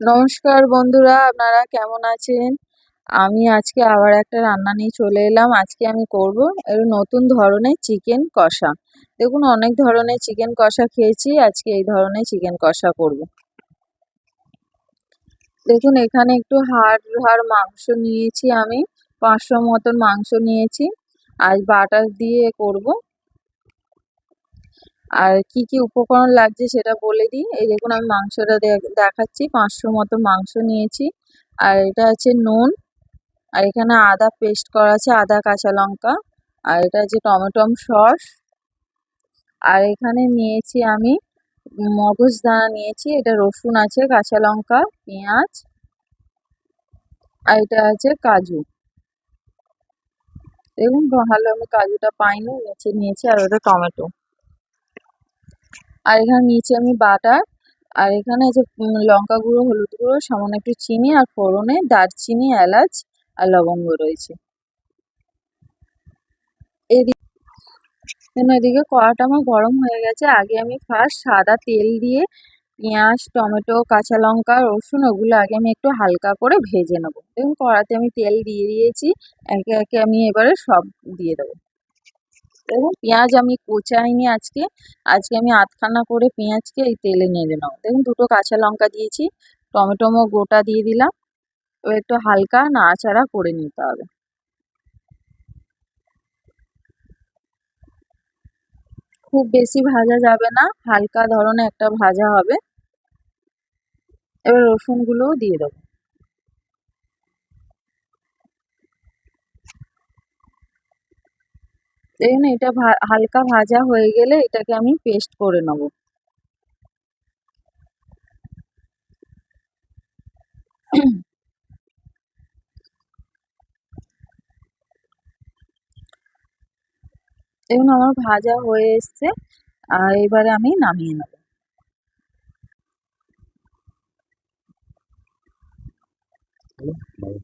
নমস্কার বন্ধুরা, আপনারা কেমন আছেন? আমি আজকে আবার একটা রান্না নিয়ে চলে এলাম। আজকে আমি করব এর নতুন ধরনের চিকেন কষা। দেখুন, অনেক ধরনের চিকেন কষা খেয়েছি, আজকে এই ধরনের চিকেন কষা করব। দেখুন, এখানে একটু হাড় হাড় মাংস নিয়েছি আমি, পাঁচশো মতন মাংস নিয়েছি। আজ বাটার দিয়ে করব। আর কি কি উপকরণ লাগছে সেটা বলে দিই। এই দেখুন, আমি মাংসটা দেখাচ্ছি। পাঁচশো মতো মাংস নিয়েছি। আর এটা আছে নুন। আর এখানে আদা পেস্ট করা আছে, আদা, কাঁচা লঙ্কা। আর এটা আছে টমেটম সস। আর এখানে নিয়েছি আমি মগজ দানা নিয়েছি। এটা রসুন আছে, কাঁচা লঙ্কা, পেঁয়াজ। আর এটা আছে কাজু। দেখুন, ভালো আমি কাজুটা পাইনি, নিচে নিয়েছি। আর ওটা টমেটো। আর এখানে নিচে আমি বাটার, আর এখানে আছে লঙ্কা গুঁড়ো, হলুদ গুঁড়ো, সামান্য একটু চিনি আর ফোড়নে দারচিনি, এলাচ আর লবঙ্গ রয়েছে। এদিকে এদিকে কড়াটা আমার গরম হয়ে গেছে। আগে আমি ফার্স্ট সাদা তেল দিয়ে পেঁয়াজ, টমেটো, কাঁচা লঙ্কা, রসুন, ওগুলো আগে আমি একটু হালকা করে ভেজে নেব। দেখুন কড়াতে আমি তেল দিয়ে দিয়েছি, একে একে আমি এবারে সব দিয়ে দেবো। দেখুন পেঁয়াজ আমি কোচাইনি আজকে। আজকে আমি আধখানা করে পেঁয়াজকে এই তেলে নেড়ে নেব। দেখুন, দুটো কাঁচা লঙ্কা দিয়েছি টমেটোমো গোটা দিয়ে দিলাম। এবার একটু হালকা নাড়াচাড়া করে নিতে হবে। খুব বেশি ভাজা যাবে না, হালকা ধরনের একটা ভাজা হবে। এবার রসুনগুলোও দিয়ে দেবো। দেখুন এটা হালকা ভাজা হয়ে গেলে এটাকে আমি পেস্ট করে নেব। দেখুন, আমার ভাজা হয়ে এসছে। আর এবারে আমি নামিয়ে নেব।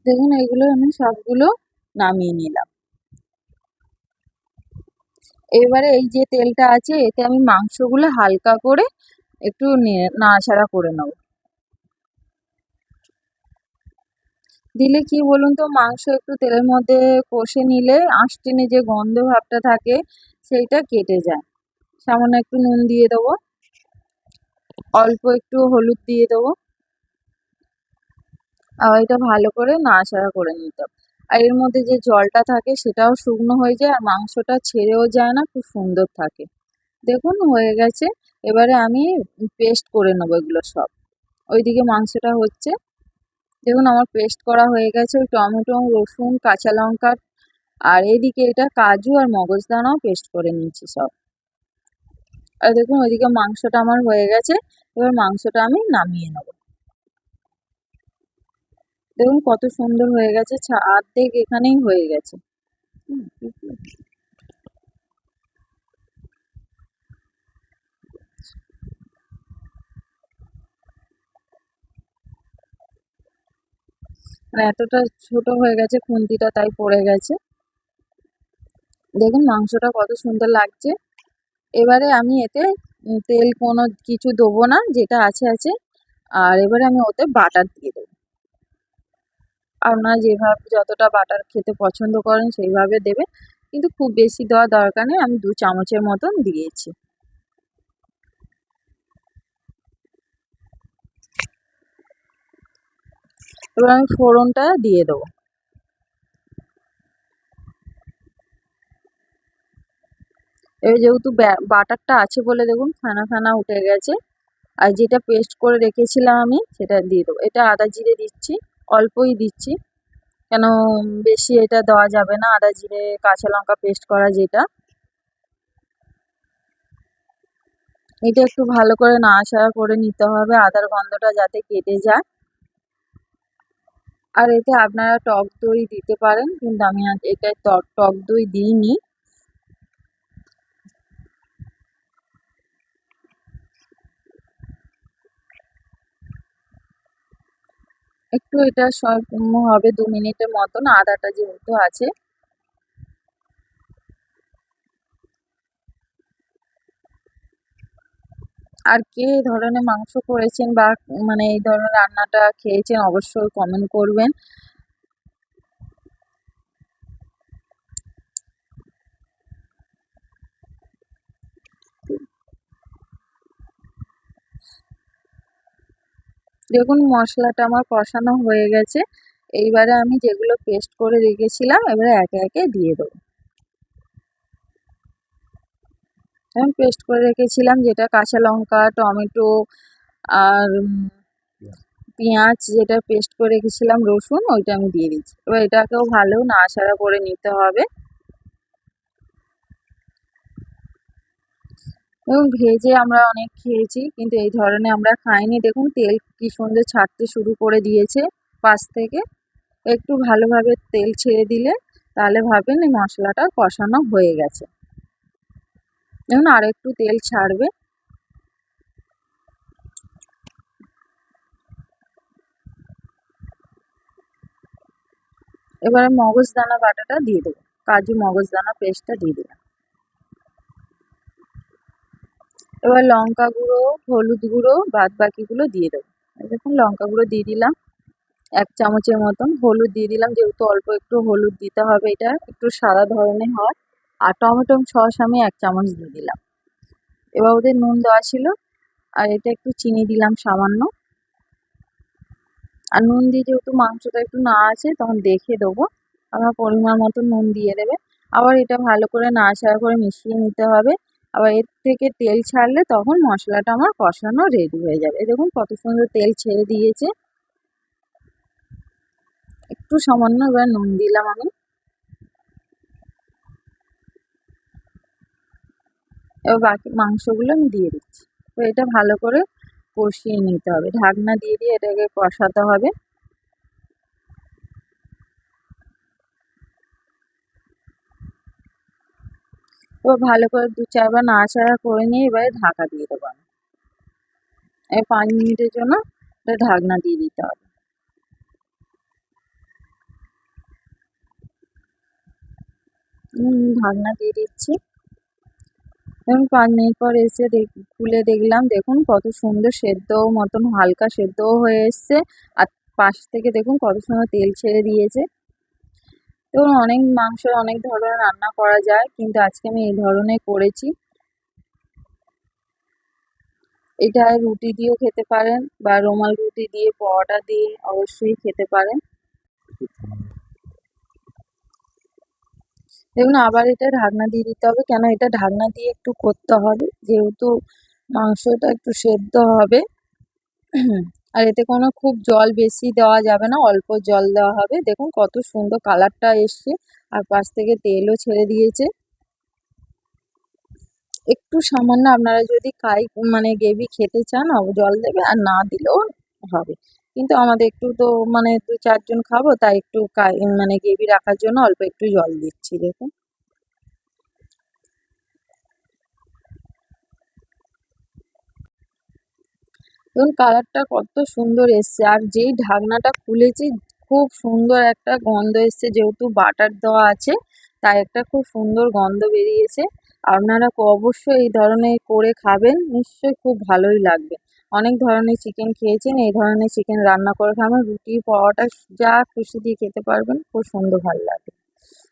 দেখুন এগুলো আমি সবগুলো নামিয়ে নিলাম। এবারে এই যে তেলটা আছে, এতে আমি মাংসগুলো হালকা করে একটু নাড়াচাড়া করে নেব। দিলে কি বলুন তো, মাংস একটু তেলের মধ্যে কষে নিলে আঁশটেনে যে গন্ধ ভাবটা থাকে, সেইটা কেটে যায়। সামান্য একটু নুন দিয়ে দেবো। অল্প একটু হলুদ দিয়ে দেবো। আর এটা ভালো করে নাড়াচাড়া করে নিতে হবে। আর এর মধ্যে যে জলটা থাকে সেটাও শুকনো হয়ে যায় আর মাংসটা ছেড়েও যায় না, খুব সুন্দর থাকে। দেখুন, হয়ে গেছে। এবারে আমি পেস্ট করে নেব এগুলো সব। ওইদিকে মাংসটা হচ্ছে। দেখুন, আমার পেস্ট করা হয়ে গেছে। ওই টমেটো, রসুন, কাঁচা লঙ্কা আর এদিকে এটা কাজু আর মগজদানাও পেস্ট করে নিয়েছি সব। আর দেখুন, ওইদিকে মাংসটা আমার হয়ে গেছে। এবার মাংসটা আমি নামিয়ে নেব। দেখুন কত সুন্দর হয়ে গেছে অর্ধেক এখানেই হয়ে গেছে। মানে এতটা ছোট হয়ে গেছে, খুন্তিটা তাই পড়ে গেছে। দেখুন মাংসটা কত সুন্দর লাগছে। এবারে আমি এতে তেল কোনো কিছু দেবো না, যেটা আছে আছে। আর এবারে আমি ওতে বাটার দিয়ে দেবো। আপনারা যেভাবে যতটা বাটার খেতে পছন্দ করেন সেইভাবে দেবে। কিন্তু খুব বেশি দেওয়ার দরকার নেই, আমি দু চামচের মতন দিয়েছি। এবার আমি ফোড়নটা দিয়ে দেবো। এবার যেহেতু বাটারটা আছে বলে দেখুন খানা খানা উঠে গেছে। আর যেটা পেস্ট করে রেখেছিলাম আমি, সেটা দিয়ে দেবো। এটা আদা জিরে দিচ্ছি। অল্পই দিচ্ছি। কেন বেশি এটা দেওয়া যাবে না, আদা, জিরে, কাঁচা লঙ্কা পেস্ট করা যেটা। এটা একটু ভালো করে নাড়াচাড়া করে নিতে হবে, আদার গন্ধটা যাতে কেটে যায়। আর এতে আপনারা টক দই দিতে পারেন, কিন্তু আমি এটায় টক দই দিইনি। একটু এটা সম্পূর্ণ হবে দু মিনিটের মতন, আদাটা যেহেতু আছে। আর কে এই ধরনের মাংস করেছেন বা মানে এই ধরনের রান্নাটা খেয়েছেন অবশ্যই কমেন্ট করবেন। দেখুন মশলাটা আমার কষানো হয়ে গেছে। এইবারে আমি যেগুলো পেস্ট করে রেখেছিলাম, এবারে একে একে দিয়ে দেবো। আমি পেস্ট করে রেখেছিলাম যেটা কাঁচা লঙ্কা, টমেটো আর পেঁয়াজ যেটা পেস্ট করে রেখেছিলাম রসুন, ওইটা আমি দিয়ে দিচ্ছি। এবার এটাকেও ভালো না নাড়াচাড়া করে নিতে হবে। এবং ভেজে আমরা অনেক খেয়েছি, কিন্তু এই ধরনের আমরা খাইনি। দেখুন, তেল কি সুন্দর ছাড়তে শুরু করে দিয়েছে পাশ থেকে। একটু ভালোভাবে তেল ছেড়ে দিলে তাহলে ভাবেন এই মশলাটা কষানো হয়ে গেছে। দেখুন, আর একটু তেল ছাড়বে। এবারে মগজদানা বাটাটা দিয়ে দেবো। কাজু মগজদানা পেস্টটা দিয়ে দিলাম এবার লঙ্কা গুঁড়ো, হলুদ গুঁড়ো, বাদ বাকিগুলো দিয়ে দেবো। দেখুন, লঙ্কা গুঁড়ো দিয়ে দিলাম এক চামচের মতন। হলুদ দিয়ে দিলাম, যেহেতু অল্প একটু হলুদ দিতে হবে এটা, একটু সাদা ধরনের হয়। আর টমেটো সস আমি এক চামচ দিয়ে দিলাম। এবার ওদের নুন দেওয়া ছিল, আর এটা একটু চিনি দিলাম সামান্য। আর নুন দিয়ে যেহেতু মাংসটা একটু না আছে, তখন দেখে দেবো। আমার পরিমাণ মতো নুন দিয়ে দেবে। আবার এটা ভালো করে নাড়াচাড়া করে মিশিয়ে নিতে হবে। আবার এর থেকে তেল ছাড়লে তখন মশলাটা আমার কষানো রেডি হয়ে যাবে। দেখুন কত সুন্দর তেল ছেড়ে দিয়েছে। একটু সামান্য এবার নুন দিলাম আমি। এবার বাকি মাংসগুলো আমি দিয়ে দিচ্ছি। তো এটা ভালো করে কষিয়ে নিতে হবে। ঢাকনা দিয়ে দিয়ে এটাকে কষাতে হবে। এবার ভালো করে দু চারবার নাড়াচাড়া করে নিয়ে এবারে ঢাকা দিয়ে দেবো আমি। এই পাঁচ মিনিটের জন্য ঢাকনা দিয়ে দিতে হবে। ঢাকনা দিয়ে দিচ্ছি। এবং পাঁচ মিনিট পর এসে দেখ, খুলে দেখলাম, দেখুন কত সুন্দর সেদ্ধ মতন, হালকা সেদ্ধও হয়ে এসছে। আর পাশ থেকে দেখুন কত সুন্দর তেল ছেড়ে দিয়েছে। দেখুন, অনেক মাংস, অনেক ধরনের রান্না করা যায়, কিন্তু আজকে আমি এই ধরনের করেছি। এটা রুটি দিয়েও খেতে পারেন বা রুমাল রুটি দিয়ে, পরোটা দিয়ে অবশ্যই খেতে পারেন। দেখুন, আবার এটা ঢাকনা দিয়ে দিতে হবে। কেন? এটা ঢাকনা দিয়ে একটু করতে হবে। যেহেতু মাংসটা একটু সেদ্ধ হবে। আর এতে কোনো খুব জল বেশি দেওয়া যাবে না, অল্প জল দেওয়া হবে। দেখুন কত সুন্দর কালারটা এসছে। আর পাশ থেকে তেলও ছেড়ে দিয়েছে। একটু সামান্য আপনারা যদি কাই মানে গ্রেভি খেতে চান জল দেবে। আর না দিলেও হবে। কিন্তু আমাদের একটু তো মানে দু চারজন খাব, তাই একটু কাই মানে গ্রেভি রাখার জন্য অল্প একটু জল দিচ্ছি, দেখুন। দেখুন, কালারটা কত সুন্দর এসছে। আর যেই ঢাকনাটা খুলেছি, খুব সুন্দর একটা গন্ধ এসছে। যেহেতু বাটার দেওয়া আছে, তাই একটা খুব সুন্দর গন্ধ বেরিয়েছে। আপনারা অবশ্যই এই ধরনের করে খাবেন, নিশ্চয়ই খুব ভালোই লাগবে। অনেক ধরনের চিকেন খেয়েছেন, এই ধরনের চিকেন রান্না করে খাবেন, রুটি, পরোটা, যা খুশি দিয়ে খেতে পারবেন, খুব সুন্দর ভালো লাগবে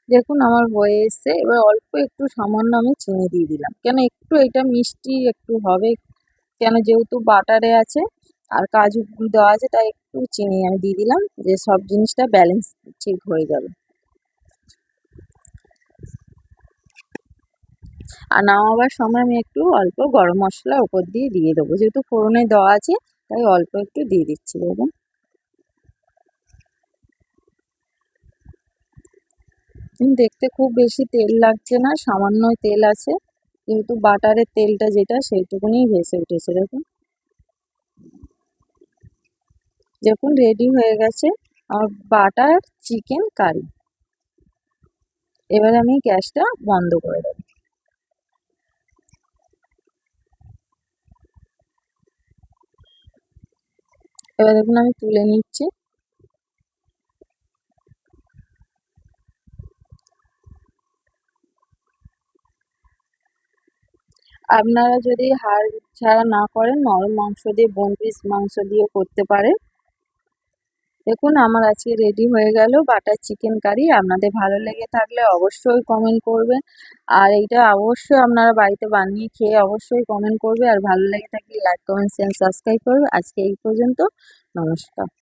দেখুন, আমার হয়ে এসছে। এবার অল্প একটু সামান্য আমি চিনি দিয়ে দিলাম। কেন, একটু এটা মিষ্টি একটু হবে কেন যেহেতু বাটারে আছে আর কাজু দেওয়া আছে, তাই একটু চিনি আমি দিয়ে দিলাম, যে সব জিনিসটা ব্যালেন্স ঠিক হয়ে যাবে। আর নামাবার সময় আমি একটু অল্প গরম মশলা ওপর দিয়ে দিয়ে দেবো। যেহেতু ফোড়নে দেওয়া আছে, তাই অল্প একটু দিয়ে দিচ্ছি দেখুন। দেখতে খুব বেশি তেল লাগছে না, সামান্য তেল আছে। কিন্তু বাটারের তেলটা যেটা সেইটুকুনি ভেসে উঠেছে, দেখুন। দেখুন রেডি হয়ে গেছে আমার বাটার চিকেন কারি এবার আমি গ্যাসটা বন্ধ করে দেবো। এবার দেখুন, আমি তুলে নিচ্ছি। আপনারা যদি হাড় ছাড়া না করেন, নরম মাংস দিয়ে বোন পিস মাংস দিয়ে করতে পারেন। দেখুন, আমার আজকে রেডি হয়ে গেল বাটার চিকেন কারি আপনাদের ভালো লেগে থাকলে অবশ্যই কমেন্ট করবেন। আর এইটা অবশ্যই আপনারা বাড়িতে বানিয়ে খেয়ে অবশ্যই কমেন্ট করবে। আর ভালো লেগে থাকলে লাইক কমেন্ট শেয়ার সাবস্ক্রাইব করবে। আজকে এই পর্যন্ত। নমস্কার।